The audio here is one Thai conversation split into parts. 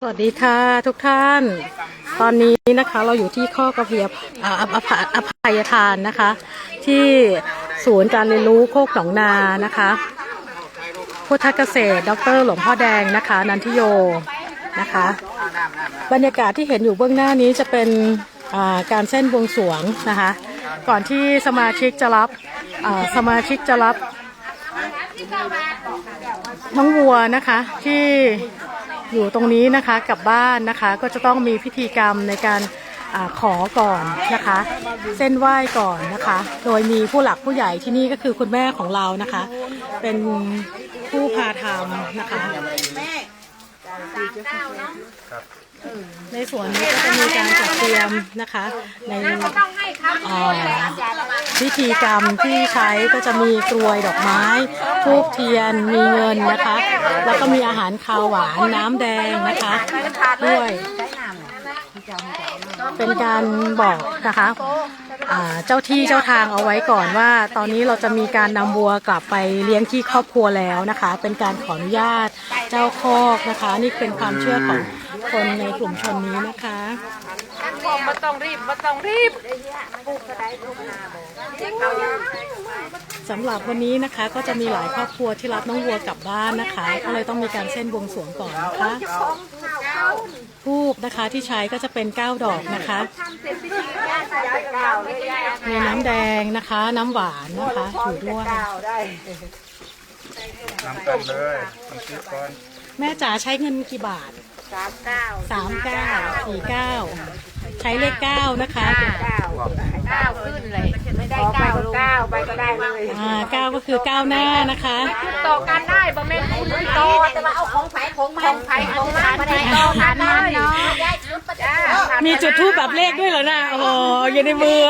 สวัสดีค่ะทุกท่าน ตอนนี้นะคะเราอยู่ที่ข้อกระเพียบอ่าอภัยทานนะคะ ที่ศูนย์การเรียนรู้โคกหนองนานะคะพุทธเกษตร ดรหลวงพ่อแดงนะคะ นันทิโยนะคะ บรรยากาศที่เห็นอยู่เบื้องหน้านี้จะเป็นการเส้นบวงสรวงนะคะ ก่อนที่สมาชิกจะรับสมาชิกจะรับน้องวัวนะคะที่ อยู่ตรงนี้นะคะกลับบ้านนะคะก็จะต้องมีพิธีกรรมในการอาขอก่อนนะคะ เส้นไหว้ก่อนนะคะ โดยมีผู้หลักผู้ใหญ่ที่นี่ก็คือคุณแม่ของเรานะคะ เป็นผู้พาทำนะคะ ในสวนนี้ก็จะมีการจัดเตรียมนะคะ ในอ่อพิธีกรรมที่ใช้ก็จะมีกรวยดอกไม้ทูบเทียนมีเงินนะคะ แล้วก็มีอาหารคาวหวานน้ำแดงนะคะด้วยเป็นการบอกนะคะเจ้าที่เจ้าทางเอาไว้ก่อนว่า ตอนนี้เราจะมีการนำวัวกลับไปเลี้ยงที่ครอบครัวแล้วนะคะ เป็นการขออนุญาตเจ้าคอกนะคะ นี่เป็นความเชื่อของ คนในกลุ่มชนนี้นะคะบอกมาต้องรีบมาต้องรีบสำหรับวันนี้นะคะก็จะมีหลายครอบครัวที่รับน้องวัวกลับบ้านนะคะ ก็เลยต้องมีการเส้นบวงสรวงก่อนนะคะทูบนะคะที่ใช้ก็จะเป็น9ดอกนะคะมีน้ำแดงนะคะ น้ำหวานนะคะอยู่ด้วยนำกันเลยมันคิดก่อนแม่จ๋าใช้เงินกี่บาท สามเก้าสามเก้าสี่เก้าใช้เลขเก้านะคะเก้าขึ้นเลย ไม่ได้เก้าลงเก้าไปก็ได้เลยอ่าเก้าก็คือเก้าหน้านะคะต่อกันได้บ่แม่นคุณต่อแต่ว่าเอาของไผ่ของมันของไผ่ของมันไม่ได้ต่อกันได้เนาะจ้ามีจุดทูปแบบเลขด้วยเหรอนะโอ้โหอยู่ในมือ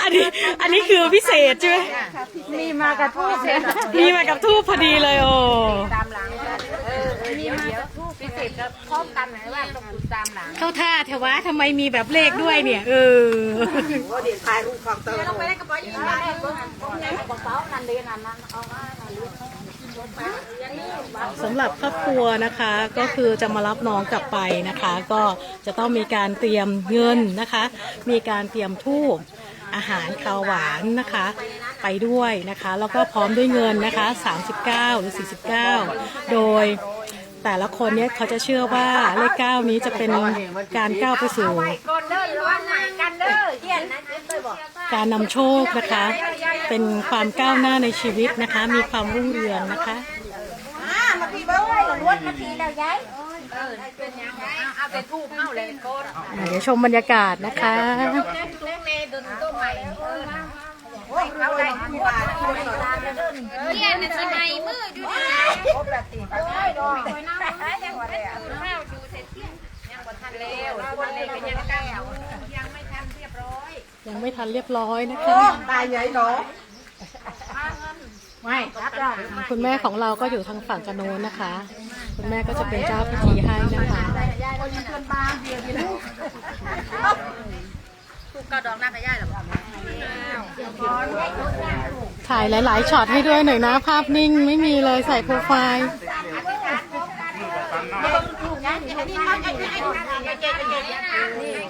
อันนี้อันนี้คือพิเศษใช่ไหมมีมากระทู้เสร็จมีมากับทูปพอดีเลยโอ้ตามหลังเออมีมากระทู้ พิเศษก็พร้อมกันไหนว่าต้องดูตามหลังเข้าท่าเทวะทำไมมีแบบเลขด้วยเนี่ย เออสำหรับครอบครัวนะคะก็คือจะมารับน้องกลับไปนะคะ ก็จะต้องมีการเตรียมเงินนะคะ มีการเตรียมทูบอาหารข้าวหวานนะคะไปด้วยนะคะ แล้วก็พร้อมด้วยเงินนะคะ 39 หรือ 49 โดย แต่ละคนเนี่ยเขาจะเชื่อว่าเลข9นี้จะเป็นการก้าวไปสู่ ก่อนเด้อร้อนใหม่กันเด้อเย็นนะเคยบอกการนำโชคนะคะ เป็นความก้าวหน้าในชีวิตนะคะ มีความรุ่งเรืองนะคะมาพี่เบ้ยล้วนมาทีแล้วย้ายเออเป็นยังไงเอาเป็นทูบเอาเลยก่อนอ่าเดี๋ยวชมบรรยากาศนะคะลูกเมย์ดึงต้นใหม่เอาได้ ที่ว่าเย็นน่ะสิใหม่มืออยู่นี่ครบละติโอ้ยดอกยังว่าแล้วข้าดูเสร็จยังบ่ทันแล้วคนนี้ก็ยังแก้วยังไม่ทันเรียบร้อยยังไม่ทันเรียบร้อยนะคะ ตายใหญ่เนาะไม่รับได้คุณแม่ของเราก็อยู่ทางฝั่งกระโน้นนะคะ คุณแม่ก็จะเป็นเจ้าพิธีให้นะคะ ถูกกระดองหน้าขย่ายหรอถ่ายหลาย ๆช็อตให้ด้วยหน่อยนะ ภาพนิ่งไม่มีเลยใส่โปรไฟล์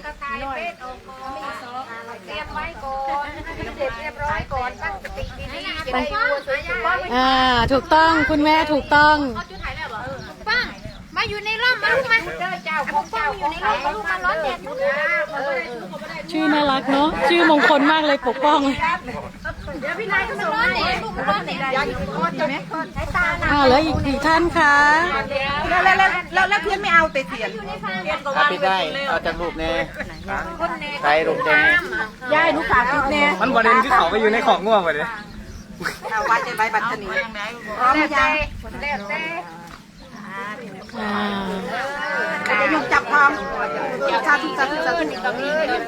ก็ตายเป็ดโอ้โหเตรียมไว้ก่อนเสร็จเรียบร้อยก่อนตั้งสติดีๆจะได้วัวสวยๆอ่าถูกต้องคุณแม่ถูกต้อง ป้ามาอยู่ในร่ มมาลูกมาเจ้าของเจ้าอยู่ในร่มมาลูกมาร้อนแดดอยู่นะชื่อน่ารักเนาะชื่อมงคลมากเลยปกป้องเดี๋ยวพี่นายก็ส่งร้อนแดดลูกร้อนแดดยายอยู่คอใช่ไหมใช้ตาอ่าแล้วอีกอีกท่านคะแล้วแล้วแล้วแล้วเพื่อนไม่เอาแต่เสียนถ้าปิดได้เอาจากรูปแน่ใส่รูปแน่ยายลูกฝากจุดแน่มันประเด็นคือเขาไปอยู่ในของง่วงไปเลยเอาวัดในใบบัตรนี้พร้อมยัง ยุกจับพร้อมชาทุกชาทุกชาทุก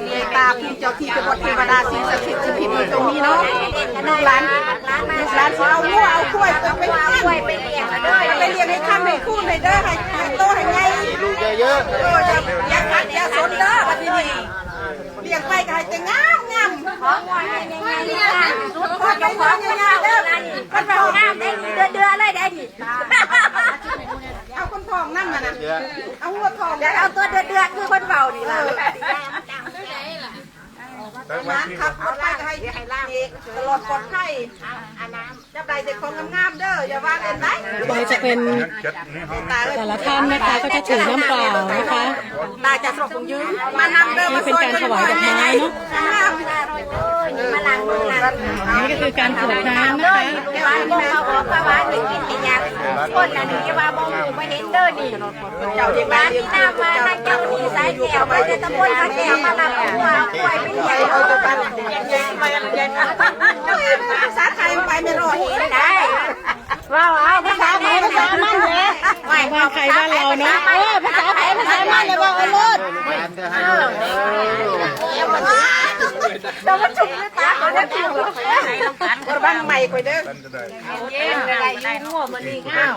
เมตตาพี่เจ้าที่เป็นวัดเทวดาสิ่งศักดิ์สิทธิ์ที่ผิดตรงนี้เนาะลูกหลานลูกหลานเอางัวเอากล้วยไปเอากล้วยไปเลี้ยงเด้อไปเลี้ยงให้ข้ามให้คู่ให้เด้อให้โตให้ใหญ่ลูกเยอะโอ้ยอย่าขัดอย่าสนเด้อบัดนี้ ไปก็ให้แต่งามงามของงอนให้ใหญ่ๆสุดคนไปของใหญ่ๆเด้อคนไปงามได้เดือดเดืออะไรได้ดิเอาคนทองนั่นมานะเอดเอาหัวทองเดี๋ยวเอาตัวเดือดเดือดคือคนเบานี่ล่ะร้านขับเอาไป ก็ให้ให้ล่างตลอดปลอดภัยจับได้แต่ของงามๆเด้ออย่าว่าเล่นได้โดยจะเป็นแต่ละท่านนะคะก็จะถือน้ำเปล่านะคะตาจะสกผมยืมมานำเด้อนี่เป็นการถวายดอกไม้เนาะมาล้างมือล้างอันนี้ก็คือการกรวดน้ำนะคะว่าบ่เขาบอกว่าว่าหนึ่งกินเป็นยังคนละนี่ว่าบ่หูบ่เห็นเด้อนี่เจ้าเด็กบ้าบ้านนที่น้ำมาทางเจ้านี่สายแก้วมาจะตะบนพระแก้วมารับหัวป่วยเป็นใหญ่เอาเอาตัวไปบ้านเย็นๆมาเย็นๆเฮ้ยภาษาไทยไปไม่รอดได้ว้าเอาภาษาไทยภาษามันเด้ไม่บ้านใครบ้านเราเนาะภาษาไทยภาษามันเลยว่าเออเลิศงานเธอให้ลูก เออเดี๋ยวมันฉุกเลยตาเขาได้ถูกคนบ้านใหม่ไปเด้อเย็นอะไรยั่วมันนี่ง้าว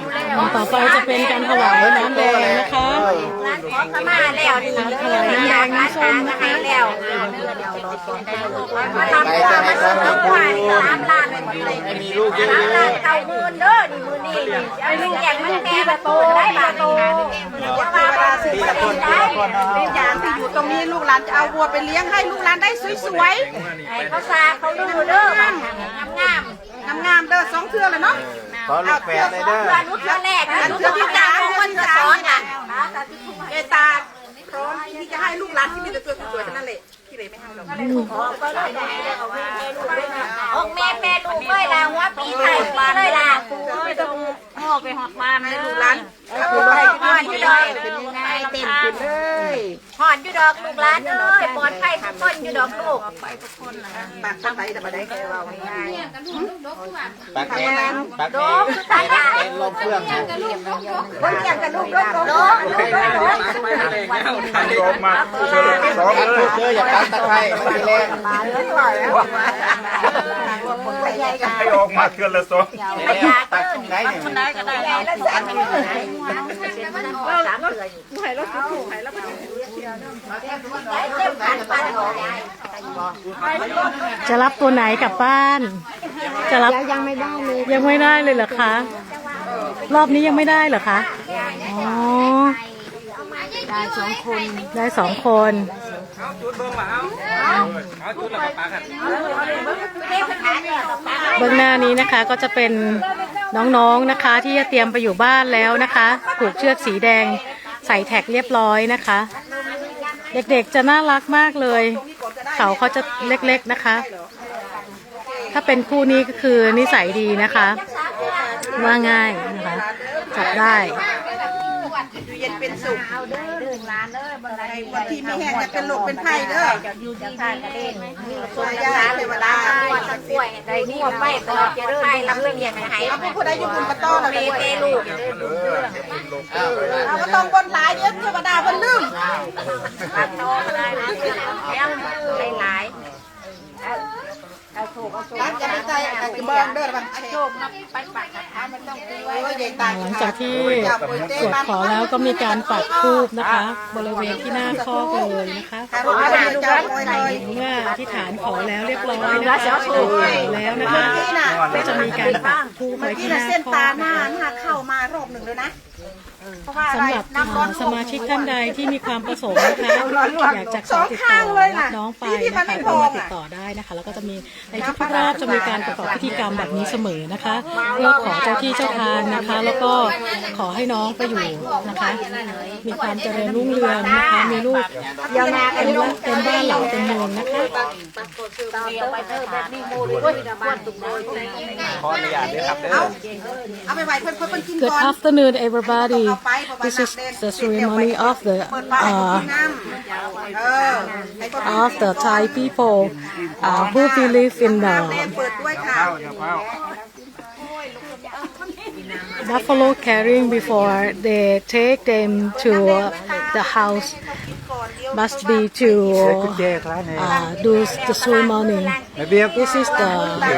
ต่อไปจะเป็นการถวายน้ำแดงนะคะร้านขอขมาแล้วนี่เลยน้ำแดงน้ำส้มนะคะแล้วมาทำตัวมาซื้อน้ำวานสามล้านเลยห้มีลูกเยสามล้านเก้าหมื่นเด้อนี่มือนี่ไอ้ลูกแก่มันแก่ประตูได้บาทโตอย่ามาบ้าซื้อประตูได้เป็นยามที่ อยู่ตรงนี้ลูกหลานจะเอาวัวไปเลี้ยงให้ลูกหลานได้สวยไอ้เขาซาเขาดูเด้อมันงามๆงามๆเด้อสองเทื่อเลยเนาะขอลูกแฝดเลยเด้อเพื่อนนุชแรกนะนุชที่สามคนจะสอนอะเอตาพร้อมที่จะให้ลูกหลานที่มีแต่ตัวสวยๆเท่านั้นแหละที่เหลือไม่ให้หรอกอกแม่แม่ลูกเลยล่ะว่าปีไทยปีเลยล่ะ ให้ลูกหลานขับรถให้หอนอยู่ดอกเป็นยังไงเต็มขึ้นเลยหอนอยู่ดอกลูกหลานเอ้ยปลอดภัยทุกคนอยู่ดอกลูกปากไปแต่มาได้แค่เราง่ายปากแดงปากแดลูงกสุดท้ายล่เป็นลมเฟื่องคนเลี้ยงกับลูกลูกลูกลูกลูกโยมมาเชิญสองเลลูยกเด้ออย่าตัดตะไคร้ไม่มีแรง ให้ออกมาเทือนละสองตัดตรงไหนเนี่ยใหญ่แล้วสามมือสามเถื่อนให้เราถูกให้เราเต็มพันพันหัวใหญ่จะรับตัวไหนกลับบ้าน จะรับยังไม่ได้เลยยังไม่ได้เลยเหรอคะ รอบนี้ยังไม่ได้เหรอคะ อ๋อ ได้สองคนได้สองคนเอาจุดเบิ่งมาเอาเอาจุดแล้วก็ปากันเบื้องหน้านี้นะคะก็จะเป็นน้องๆนะคะ ที่จะเตรียมไปอยู่บ้านแล้วนะคะผูกเชือกสีแดงใส่แท็กเรียบร้อยนะคะ เด็กๆจะน่ารักมากเลยเขาเขาจะเล็กๆนะคะ ถ้าเป็นคู่นี้ก็คือนิสัยดีนะคะ ว่าง่ายนะคะจับได้ เย็นเป็นสุขในวันที่มีแห้งจะเป็นโรคเป็นไข้เด้ออยู่ที่ท่านกระเด็นสวยยาเทวดาว่าจะป่วยได้งัวไปตลอดจะเรื่อยรับเลี้ยงให้เอาผู้ใดอยู่บุญกระต้อเราเมเลยเตลูกเอาก็ต้องบนหลายเยอะเทวดาบนลืมปักโตได้ยังหลาย ร้านจะไม่ใจอาจจะเบิ่งเด้อบังโชคไปปักเอามันต้องตีไว้ว่าใหญ่ตายหลังจากที่สวดขอแล้วก็มีการปักธูปนะคะ บริเวณที่หน้าคอกเลยนะคะคารวะเจ้าคอยเลยเมื่ออธิษฐานขอแล้วเรียบร้อยนะคะถูกแล้วนะคะนี่น่ะก็จะมีการปักธูปเมื่ไว้อกี้ที่หน่ะน้าเส้นคอตากหน้าหน้าเข้ามารอบหนึ่งเลยนะ เพราะว่าอะไรสำหรับน้ำร้อนสมาชิกท่านใดที่มีความประสงค์นะคะ อยากจะขอติดต่อรับน้องไปนะคะก็มาติดต่อได้นะคะ แล้วก็จะมีในทุกๆรอบจะมีการประกอบพิธีกรรมแบบนี้เสมอนะคะเพื่อขอเจ้าที่เจ้าทางนะคะ แล้วก็ขอให้น้องไปอยู่นะคะ มีความเจริญรุ่งเรืองนะคะมีลูกเต็มบ้านเต็มบ้านหลังเต็มเมืองนะคะ ขออนุญาตด้วยครับเด้อ เอาไปไว้เพิ่นเพิ่นเพิ่นกิน Good ก่อน afternoon, everybody. This is the ceremony of the เปิดบ้านให้ uh, กินน้ำเออให้คน of the Thai people uh, who believe in เล่ the นเปิดด้วยค่ะ buffalo carrying before they take them to the house must be to uh, do the ceremony. This is the เ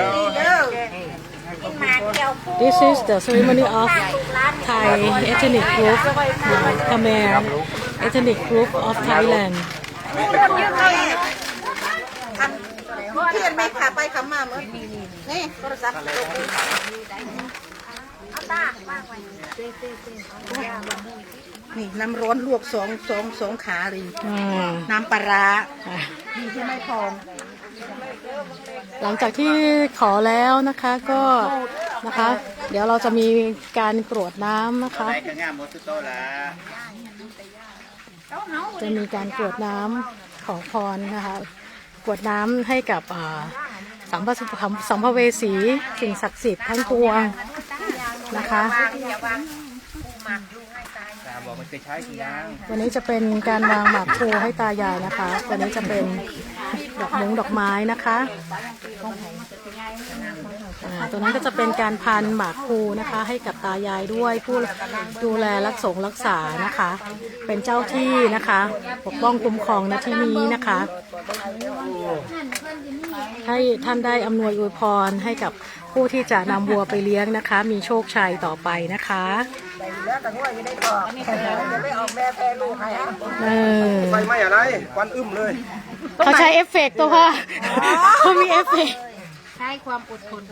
ด้ อมาเกี่ยวคู่ this is the ceremony of Thai ethnic group, uh, Khmer ethnic group of Thailand. อันเพียนไม่ขาไปขามาเหมือนนี่โทรศัพท์นี่น้ำร้อนลวกสองสองสองขาเลยอืมน้ำปลาร้าอะนี่ใช่ไหมพองหลังจากที่ขอแล้วนะคะก็ นะคะ เดี๋ยวเราจะมีการกรวดน้ำนะคะใครก็งามหมดทุกโต๊ะละจะมีการกรวดน้ำขอพรนะคะ กรวดน้ำให้กับอ่าสัมภสัมภเวสีสิ่งศักดิ์สิทธิ์ทั้งปวงนะคะ ตาบอกมันเคยใช้กี่ยังวันนี้จะเป็นการวางหมากพลูให้ตายายนะคะ วันนี้จะเป็นดอกมงดอกไม้นะคะ ตัวนั้นก็จะเป็นการพันหมากพลูนะคะ ให้กับตายายด้วยผู้ดูแลรักษงรักษานะคะ เป็นเจ้าที่นะคะ ปกป้องคุ้มครองณที่นี้นะคะ ให้ท่านได้อำนวยอวยพรให้กับผู้ที่จะนำวัวไปเลี้ยงนะคะ มีโชคชัยต่อไปนะคะเออไฟไหม้อะไรควันอึ้มเลยเขาใช้เอฟเฟกต์ตัวพ่อเขามีเอฟเฟกต์ ใช้ความอดทน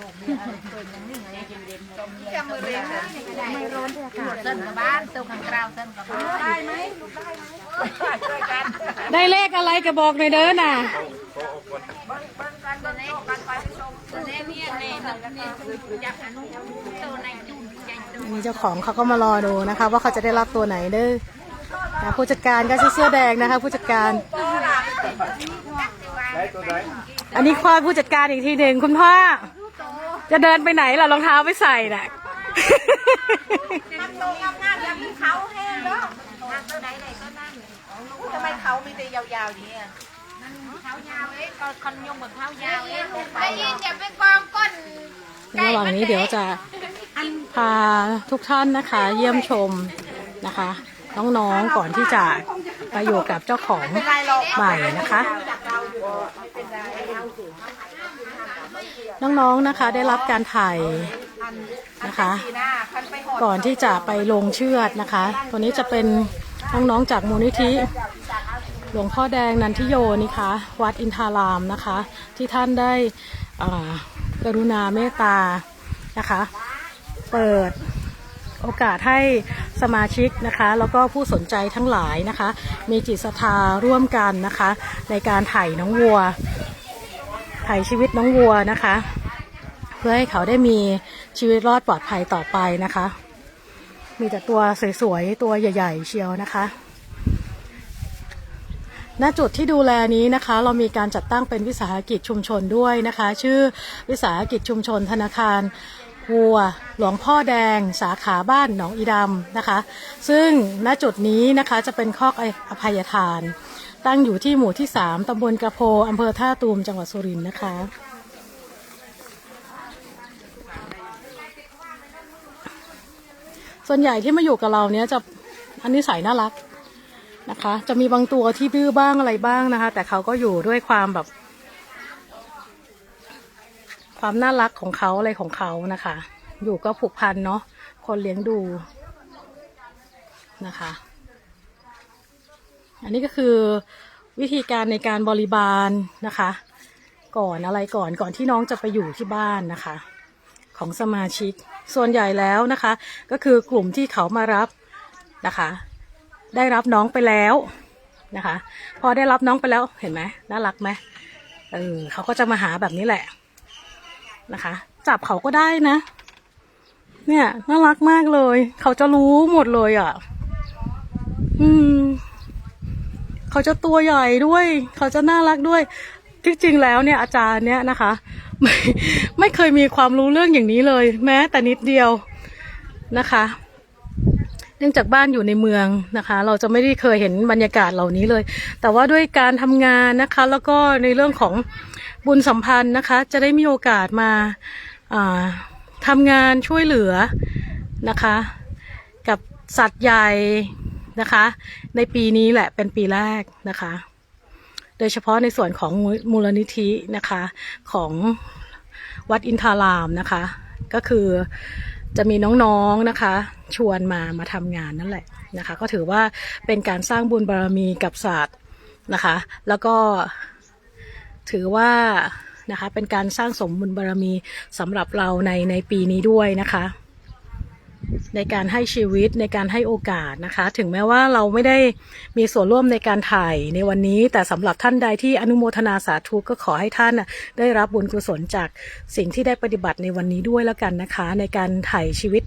จะมือเร็วไม่ร้อนเส้นกับบ้านเส้นข้างกราวเส้นกับบ้านได้ไหมได้เลขอะไรกระบอกหน่อยเด้อน่ะตัวนี้ตัวนี้เนี่ยในนี่จับอันนู้นตัวในจุ่มใจตัวมีเจ้าของเขาก็มารอดูนะคะ ว่าเขาจะได้รับตัวไหนเด้อผู้จัดการก็เสื้อแดงนะคะ ผู้จัดการ อันนี้ควายผู้จัดการอีกทีหนึ่งคุณพ่อ จะเดินไปไหนล่ะรองเท้าไม่ใส่น่ะน้ำลงงามๆอย่างนี้เขาแห้งเนาะตัวไหนไหนก็นั่นทำไมเขามีแต่ยาวๆอย่างนี้เท้ายาวเอ๊ะก็คนยงแบบเท้ายาวเอ๊ะได้ยินอย่าไปกองก้นระหว่างนี้เดี๋ยวจะพาทุกท่านนะคะ เยี่ยมชมนะคะน้องๆก่อนที่จะไปอยู่กับเจ้าของใหม่นะคะ น้องๆนะคะได้รับการถ่ายนะคะ ก่อนที่จะไปลงเชือดนะคะตัวนี้จะเป็นน้องๆจากมูลนิธิหลวงพ่อแดงนันทิโยนี่คะ วัดอินทารามนะคะ ที่ท่านได้กรุณาเมตตานะคะ เปิดโอกาสให้สมาชิกนะคะ แล้วก็ผู้สนใจทั้งหลายนะคะ มีจิตศรัทธาร่วมกันนะคะ ในการไถ่น้องวัว ไถ่ชีวิตน้องวัวนะคะ เพื่อให้เขาได้มีชีวิตรอดปลอดภัยต่อไปนะคะ มีแต่ตัวสวยๆตัวใหญ่ ๆ เชียวนะคะณจุดที่ดูแลนี้นะคะ เรามีการจัดตั้งเป็นวิสาหกิจชุมชนด้วยนะคะ ชื่อวิสาหกิจชุมชนธนาคารวัวหลวงพ่อแดง สาขาบ้านหนองอีดำนะคะ ซึ่งณจุดนี้นะคะจะเป็นคอกอภัยทาน ตั้งอยู่ที่หมู่ที่ 3 ตำบลกระโพอำเภอท่าตูม จังหวัดสุรินทร์นะคะ ส่วนใหญ่ที่มาอยู่กับเราเนี้ยจะอันนี้ใส่น่ารักนะคะ จะมีบางตัวที่ดื้อบ้างอะไรบ้างนะคะ แต่เขาก็อยู่ด้วยความแบบ ความน่ารักของเขาอะไรของเขานะคะ อยู่ก็ผูกพันเนาะคนเลี้ยงดูนะคะ อันนี้ก็คือวิธีการในการบริบาลนะคะ ก่อนอะไรก่อนก่อนที่น้องจะไปอยู่ที่บ้านนะคะ ของสมาชิกส่วนใหญ่แล้วนะคะ ก็คือกลุ่มที่เขามารับนะคะ ได้รับน้องไปแล้วนะคะ พอได้รับน้องไปแล้วเห็นไหมน่ารักไหมเออเขาก็จะมาหาแบบนี้แหละนะคะ จับเขาก็ได้นะ เนี่ยน่ารักมากเลย เขาจะรู้หมดเลยอะ อืม เขาจะตัวใหญ่ด้วย เขาจะน่ารักด้วยที่จริงแล้วเนี่ยอาจารย์เนี่ยนะคะ ไม่ไม่เคยมีความรู้เรื่องอย่างนี้เลย แม้แต่นิดเดียวนะคะ เนื่องจากบ้านอยู่ในเมืองนะคะ เราจะไม่ได้เคยเห็นบรรยากาศเหล่านี้เลย แต่ว่าด้วยการทำงานนะคะ แล้วก็ในเรื่องของบุญสัมพันธ์นะคะ จะได้มีโอกาสมาอ่าทำงานช่วยเหลือนะคะ กับสัตว์ใหญ่ นะคะ ในปีนี้แหละเป็นปีแรกนะคะ โดยเฉพาะในส่วนของมูลนิธินะคะของวัดอินทารามนะคะ ก็คือจะมีน้องๆนะคะ ชวนมามาทำงานนั่นแหละนะคะ ก็ถือว่าเป็นการสร้างบุญบารมีกับศาสตร์นะคะ แล้วก็ถือว่านะคะเป็นการสร้างสมบุญบารมีสำหรับเราในในปีนี้ด้วยนะคะ ในการให้ชีวิตในการให้โอกาสนะคะ ถึงแม้ว่าเราไม่ได้มีส่วนร่วมในการถ่ายในวันนี้ แต่สำหรับท่านใดที่อนุโมทนาสาธุก็ขอให้ท่านได้รับบุญกุศลจากสิ่งที่ได้ปฏิบัติในวันนี้ด้วยแล้วกันนะคะ ในการถ่ายชีวิต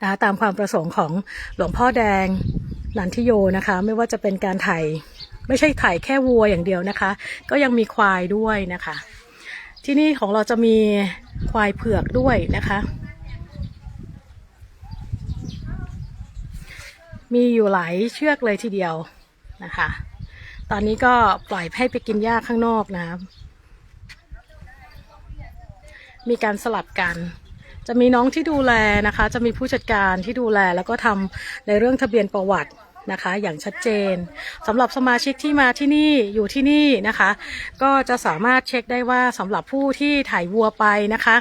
นะคะตามความประสงค์ของหลวงพ่อแดงนันทิโยนะคะ ไม่ว่าจะเป็นการถ่ายไม่ใช่ถ่ายแค่วัวอย่างเดียวนะคะ ก็ยังมีควายด้วยนะคะ ที่นี่ของเราจะมีควายเผือกด้วยนะคะ มีอยู่หลายเชือกเลยทีเดียวนะคะ ตอนนี้ก็ปล่อยให้ไปกินหญ้าข้างนอกนะมีการสลับกัน จะมีน้องที่ดูแลนะคะ จะมีผู้จัดการที่ดูแลแล้วก็ทำในเรื่องทะเบียนประวัตินะคะ อย่างชัดเจนสำหรับสมาชิกที่มาที่นี่อยู่ที่นี่นะคะ ก็จะสามารถเช็คได้ว่าสำหรับผู้ที่ถ่ายวัวไปนะคะ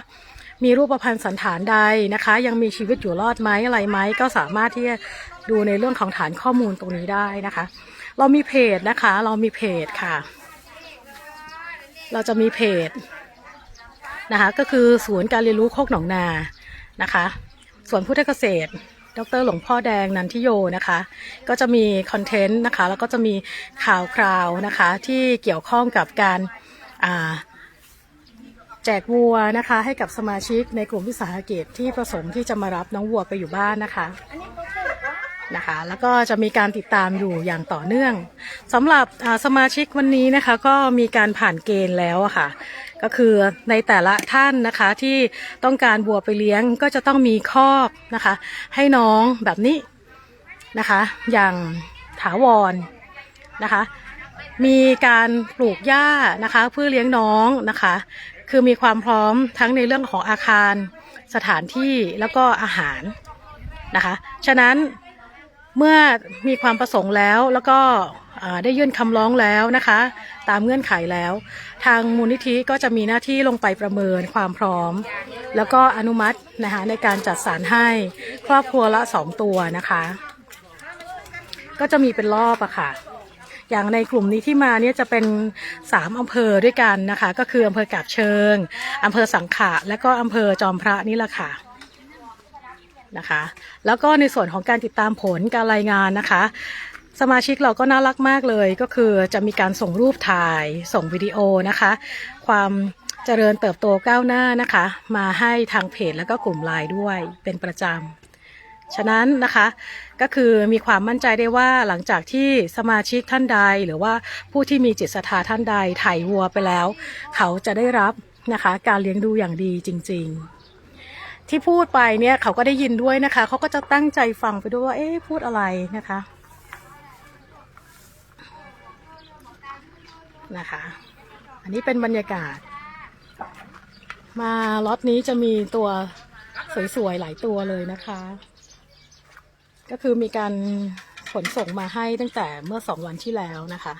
มีรูปพรรณสันฐานใดนะคะ ยังมีชีวิตอยู่รอดไหมอะไรไหมก็สามารถที่จะ ดูในเรื่องของฐานข้อมูลตรงนี้ได้นะคะ เรามีเพจนะคะ เรามีเพจค่ะ เราจะมีเพจนะคะ ก็คือศูนย์การเรียนรู้โคกหนองนานะคะสวนพุทธเกษตร ดรหลวงพ่อแดงนันทิโยนะคะ ก็จะมีคอนเทนต์นะคะ แล้วก็จะมีข่าวคราวนะคะ ที่เกี่ยวข้องกับการแจกวัวนะคะ ให้กับสมาชิกในกลุ่มวิสาหกิจที่ประสงค์ที่จะมารับน้องวัวไปอยู่บ้านนะคะ นะคะ แล้วก็จะมีการติดตามอยู่อย่างต่อเนื่องสำหรับสมาชิกวันนี้นะคะก็มีการผ่านเกณฑ์แล้วะค่ะ ก็คือในแต่ละท่านนะคะที่ต้องการวัวไปเลี้ยงก็จะต้องมีคอกนะคะ ให้น้องแบบนี้นะคะ อย่างถาวรนะคะ มีการปลูกหญ้านะคะ เพื่อเลี้ยงน้องนะคะ คือมีความพร้อมทั้งในเรื่องของอาคารสถานที่แล้วก็อาหารนะคะ ฉะนั้น เมื่อมีความประสงค์แล้วแล้วก็ได้ยื่นคำร้องแล้วนะคะ ตามเงื่อนไขแล้ว ทางมูลนิธิก็จะมีหน้าที่ลงไปประเมินความพร้อม แล้วก็อนุมัตินะคะในการจัดสรรให้ครอบครัวละสองตัวนะคะ ก็จะมีเป็นรอบอะค่ะ อย่างในกลุ่มนี้ที่มาเนี่ยจะเป็นสามอำเภอด้วยกันนะคะ ก็คืออำเภอกาบเชิงอำเภอสังขะและก็อำเภอจอมพระนี่แหละค่ะ นะคะ แล้วก็ในส่วนของการติดตามผลการรายงานนะคะ สมาชิกเราก็น่ารักมากเลย ก็คือจะมีการส่งรูปถ่ายส่งวิดีโอนะคะ ความเจริญเติบโตก้าวหน้านะคะ มาให้ทางเพจแล้วก็กลุ่มไลน์ด้วยเป็นประจำ ฉะนั้นนะคะก็คือมีความมั่นใจได้ว่าหลังจากที่สมาชิกท่านใด หรือว่าผู้ที่มีจิตศรัทธาท่านใดถ่ายวัวไปแล้ว เขาจะได้รับนะคะ การเลี้ยงดูอย่างดีจริง ๆ ที่พูดไปเนี่ยเขาก็ได้ยินด้วยนะคะ เขาก็จะตั้งใจฟังไปด้วยว่าเอ๊ะพูดอะไรนะคะนะคะ อันนี้เป็นบรรยากาศ มาล็อตนี้จะมีตัวสวยๆหลายตัวเลยนะคะ ก็คือมีการขนส่งมาให้ตั้งแต่เมื่อสองวันที่แล้วนะคะ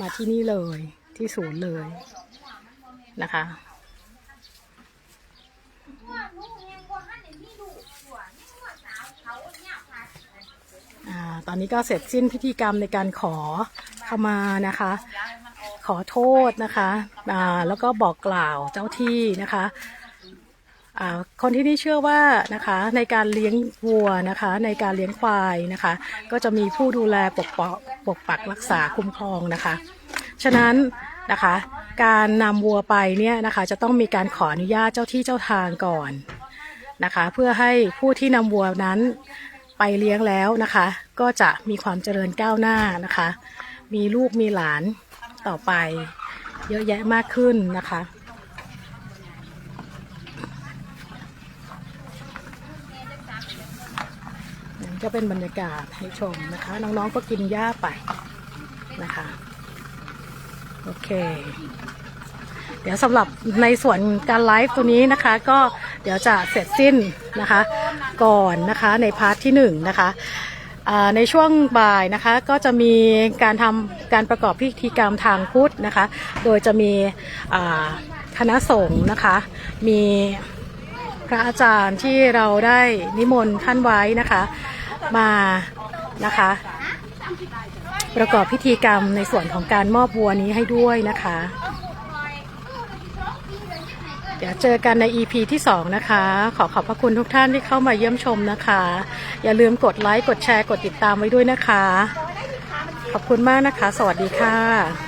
มาที่นี่เลยที่ศูนย์เลยนะคะ ตอนนี้ก็เสร็จสิ้นพิธีกรรมในการขอขมานะคะ ขอโทษนะคะแล้วก็บอกกล่าวเจ้าที่นะคะคนที่นี่เชื่อว่านะคะในการเลี้ยงวัวนะคะ ในการเลี้ยงควายนะคะ ก็จะมีผู้ดูแลปกปกปกปักรักษาคุ้มครองนะคะ ฉะนั้นนะคะการนำวัวไปเนี่ยนะคะจะต้องมีการขออนุญาตเจ้าที่เจ้าทางก่อนนะคะ เพื่อให้ผู้ที่นำวัวนั้น ไปเลี้ยงแล้วนะคะ ก็จะมีความเจริญก้าวหน้านะคะ มีลูกมีหลานต่อไป เยอะแยะมากขึ้นนะคะนั่ก็เป็นบรรยากาศให้ชมนะคะ น้องๆก็กินหญ้าไปนะคะ โอเคเดี๋ยวสำหรับในส่วนการไลฟ์ตัวนี้นะคะ ก็เดี๋ยวจะเสร็จสิ้นนะคะ ก่อนนะคะในพาร์ทที่หนึ่งนะคะในช่วงบ่ายนะคะก็จะมีการทำการประกอบพิธีกรรมทางพุทธนะคะ โดยจะมีคณะสงฆ์นะคะ มีพระอาจารย์ที่เราได้นิมนต์ท่านไว้นะคะมานะคะ ประกอบพิธีกรรมในส่วนของการมอบวัวนี้ให้ด้วยนะคะ เดี๋ยวเจอกันใน EP ที่ 2 นะคะ ขอขอบพระคุณทุกท่านที่เข้ามาเยี่ยมชมนะคะ อย่าลืมกดไลค์ กดแชร์ กดติดตามไว้ด้วยนะคะ ขอบคุณมากนะคะ สวัสดีค่ะ